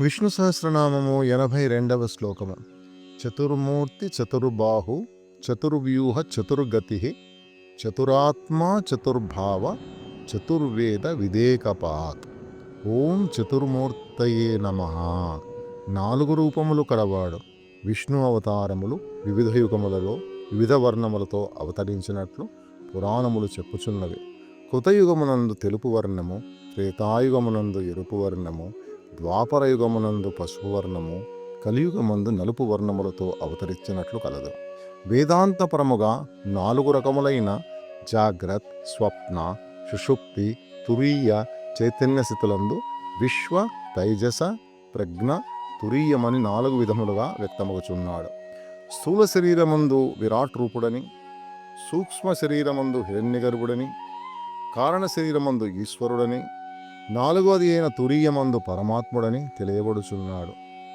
విష్ణు సహస్రనామము ఎనభై రెండవ శ్లోకము. చతుర్మూర్తి చతుర్బాహు చతుర్వ్యూహ చతుర్గతి చతురాత్మా చతుర్భావ చతుర్వేద విదేకపాత్. ఓం చతుర్మూర్తయే నమ. నాలుగు రూపములు కలవాడు. విష్ణు అవతారములు వివిధ యుగములలో వివిధ వర్ణములతో అవతరించినట్లు పురాణములు చెప్పుచున్నవి. కృతయుగమునందు తెలుపు వర్ణము త్రేతాయుగమునందు ఎరుపు వర్ణము ద్వాపరయుగమునందు పసుపు వర్ణము కలియుగమందు నలుపు వర్ణములతో అవతరించినట్లు కలదు. వేదాంతపరముగా నాలుగు రకములైన జాగ్రత్ స్వప్న సుషుప్తి తురీయ చైతన్య స్థితులందు విశ్వ తైజస ప్రజ్ఞ తురీయమని నాలుగు విధములుగా వ్యక్తమగుచున్నాడు. స్థూల శరీరమందు విరాట్ రూపుడని సూక్ష్మ శరీరమందు హిరణ్యగర్భుడని కారణ శరీరమందు ఈశ్వరుడని నాలుగోది అయిన తురీయమందు పరమాత్ముడని తెలియబడుచున్నాడు.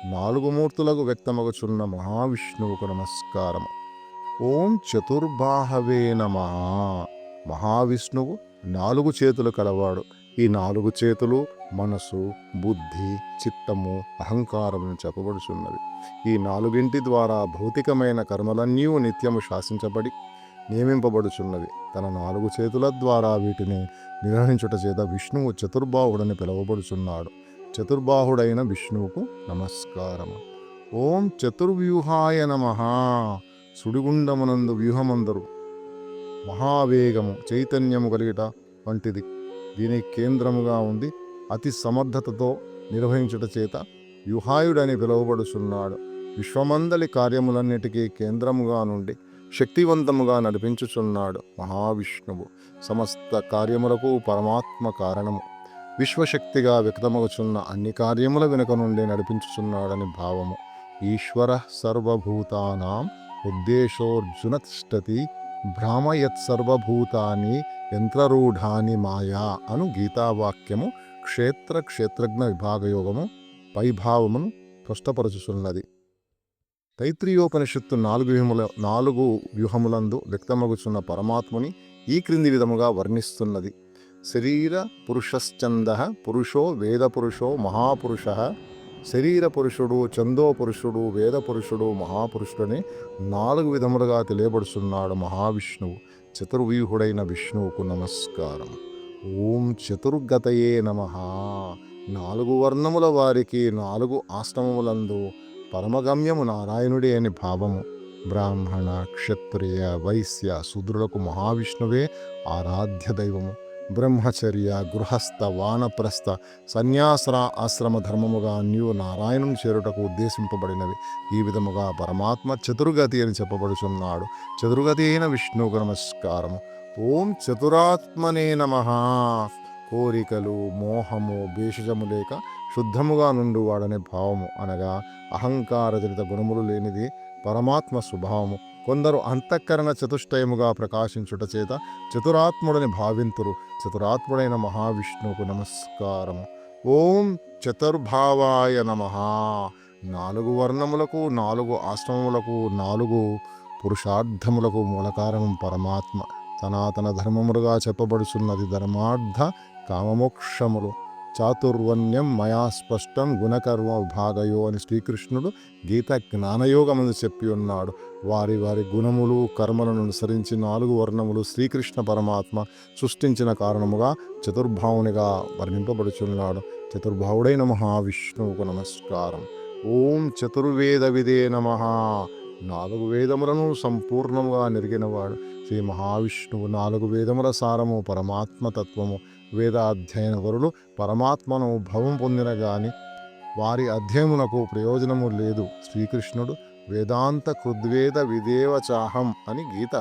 నాలుగు మూర్తులకు వ్యక్తమగుచున్న మహావిష్ణువుకు నమస్కారం ఓం చతుర్బాహవే నమ. మహావిష్ణువు నాలుగు చేతులు కలవాడు. ఈ నాలుగు చేతులు మనసు బుద్ధి చిత్తము అహంకారము చెప్పబడుచున్నవి. ఈ నాలుగింటి ద్వారా భౌతికమైన కర్మలన్నీ నిత్యము శాసించబడి నియమింపబడుచున్నవి తన నాలుగు చేతుల ద్వారా వీటిని నిర్వహించుట చేత విష్ణువు చతుర్బాహుడని పిలువబడుచున్నాడు. చతుర్బాహుడైన విష్ణువుకు నమస్కారము. ఓం చతుర్వ్యూహాయ నమ. సుడిగుండమునందు వ్యూహమందరు. మహావేగము చైతన్యము కలిగిట వంటిది. దీనికి కేంద్రముగా ఉంది. అతి సమర్థతతో నిర్వహించుట చేత వ్యూహాయుడని పిలువబడుచున్నాడు. విశ్వమందలి కార్యములన్నిటికీ కేంద్రముగా నుండి శక్తివంతముగా నడిపించుచున్నాడు మహావిష్ణువు. సమస్త కార్యములకు పరమాత్మ కారణము. విశ్వశక్తిగా వ్యక్తమగుచున్న అన్ని కార్యముల వెనుక నుండి నడిపించుచున్నాడని భావము. ఈశ్వర సర్వభూతానాం ఉద్దేశోర్జున తిష్టతి. భ్రామయత్ సర్వభూతాని యంత్రరూఢాని మాయా అను గీతావాక్యము క్షేత్ర క్షేత్రజ్ఞ విభాగయోగము పైభావమును స్పష్టపరచుచున్నది. తైత్రీయోపనిషత్తు నాలుగు వ్యూహముల నాలుగు వ్యూహములందు వ్యక్తమగుచున్న పరమాత్ముని ఈ క్రింది విధముగా వర్ణిస్తున్నది. శరీర పురుషశ్చంద పురుషో వేద పురుషో మహాపురుష శరీర పురుషుడు చందో పురుషుడు వేద పురుషుడు మహాపురుషుడని నాలుగు విధములుగా తెలియబడుచున్నాడు మహావిష్ణువు. చతుర్వ్యూహుడైన విష్ణువుకు నమస్కారం. ఓం చతుర్గతయే నమ. నాలుగు వర్ణముల వారికి నాలుగు ఆశ్రమములందు పరమగమ్యము నారాయణుడే అని భావము. బ్రాహ్మణ క్షత్రియ వైశ్య శూద్రులకు మహావిష్ణువే ఆరాధ్య దైవము. బ్రహ్మచర్య గృహస్థ వానప్రస్థ సన్యాసర ఆశ్రమ ధర్మముగా అన్యు నారాయణుని చేరుటకు ఉద్దేశింపబడినవి. ఈ విధముగా పరమాత్మ చతుర్గతి అని చెప్పబడుచున్నాడు. చతుర్గతి అయిన విష్ణువుకు నమస్కారము. ఓం చతురాత్మనే నమ. కోరికలు మోహము భేషజము లేక శుద్ధముగా నుండి వాడనే భావము అనగా అహంకారజనిత గుణములు లేనిది పరమాత్మ స్వభావము. కొందరు అంతఃకరణ చతుష్టయముగా ప్రకాశించుట చేత చతురాత్ముడని భావింతురు. చతురాత్ముడైన మహావిష్ణువుకు నమస్కారము. ఓం చతుర్భావాయ నమ. నాలుగు వర్ణములకు నాలుగు ఆశ్రమములకు నాలుగు పురుషార్థములకు మూలకారణం పరమాత్మ. సనాతన ధర్మములుగా చెప్పబడుచున్నది ధర్మార్థ కామమోక్షములు. చాతుర్వర్ణ్యం మయా స్పష్టం గుణకర్మ విభాగయో అని శ్రీకృష్ణుడు గీత జ్ఞానయోగమని చెప్పి ఉన్నాడు. వారి వారి గుణములు కర్మలను అనుసరించి నాలుగు వర్ణములు శ్రీకృష్ణ పరమాత్మ సృష్టించిన కారణముగా చతుర్భావునిగా వర్ణింపబడుచున్నాడు. చతుర్భావుడైన మహావిష్ణువుకు నమస్కారం. ఓం చతుర్వేద విదే నమ. నాలుగు వేదములను సంపూర్ణముగా నెరిగినవాడు. శ్రీ మహావిష్ణువు నాలుగు వేదముల సారము పరమాత్మతత్వము వేదాధ్యయన వరులు పరమాత్మను భవం పొందిన గాని వారి అధ్యయమునకు ప్రయోజనము లేదు. శ్రీకృష్ణుడు వేదాంత కృద్వేద విదేవ చాహం అని గీత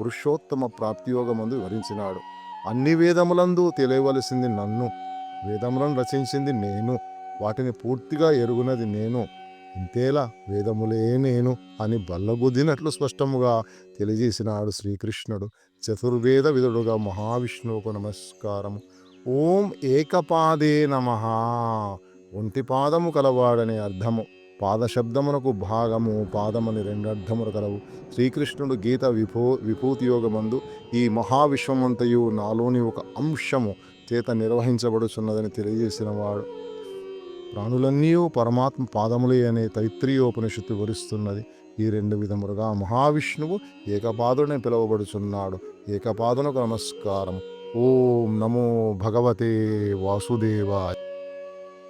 పురుషోత్తమ ప్రాప్తియోగమందు వివరించినాడు. అన్ని వేదములందు తెలియవలసింది నన్ను వేదములను రచించింది నేను వాటిని పూర్తిగా ఎరుగునది నేను ఇంతేలా వేదములే నేను అని బల్లగుద్దినట్లు స్పష్టముగా తెలియజేసినాడు శ్రీకృష్ణుడు. చతుర్వేద విధుడుగా మహావిష్ణువుకు నమస్కారము. ఓం ఏకపాదే నమ. ఒంటి పాదము కలవాడనే అర్థము. పాదశబ్దమునకు భాగము పాదమని రెండు అర్థములు కలవు. శ్రీకృష్ణుడు గీత విభూ విభూతి యోగమందు ఈ మహావిశ్వమంతయు నాలోని ఒక అంశము చేత నిర్వహించబడుచున్నదని తెలియజేసిన వాడు ప్రాణులన్నీ పరమాత్మ పాదములే అనే తైత్రీయోపనిషత్తు వివరిస్తున్నది. ఈ రెండు విధములుగా మహావిష్ణువు ఏకపాదుడని పిలువబడుచున్నాడు. ఏకపాదునకు నమస్కారం. ఓం నమో భగవతే వాసుదేవాయ.